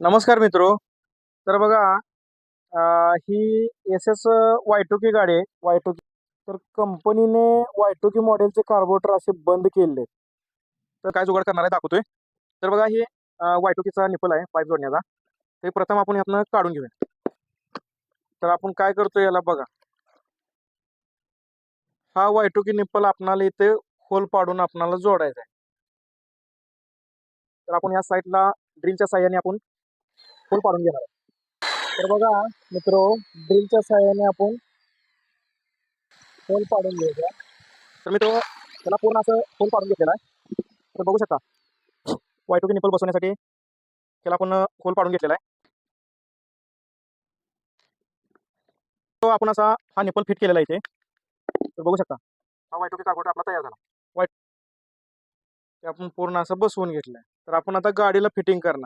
नमस्कार मित्रो. तर बघा ही एस एस वाय गाडी आहे. वाय तर कंपनीने वाय मॉडेलचे कार्बोरेटर असे बंद केले तर काय जुगाड करणार आहे दाखवतोय. तर बघा हे वाय निपल आहे पाईप जोडण्याचा. ते प्रथम आपण यातनं काढून घेऊया. तर आपण काय करतोय याला बघा. हा वायटोकी टू निप्पल आपणाला इथे होल पाडून आपणाला जोडायचा आहे. तर आपण या साईडला ड्रिलच्या साह्याने आपण होल पाडून आहे. तर बघा, मित्र ड्रिलच्या साह्याने आपण होल पाडून घ्यायचा तर मित्र, त्याला पूर्ण असं होल पाडून घेतलेला आहे. बघू शकता वाय टू निपल बसवण्यासाठी त्याला आपण होल पाडून घेतलेला आहे. तो आपण असा, हा निपल फिट केलेला आहे इथे. तर बघू शकता, हा वाय टू कार्बोरेटर आपला तयार ते पूर्ण असं बसवून तर आपण आता फिटिंग करणार.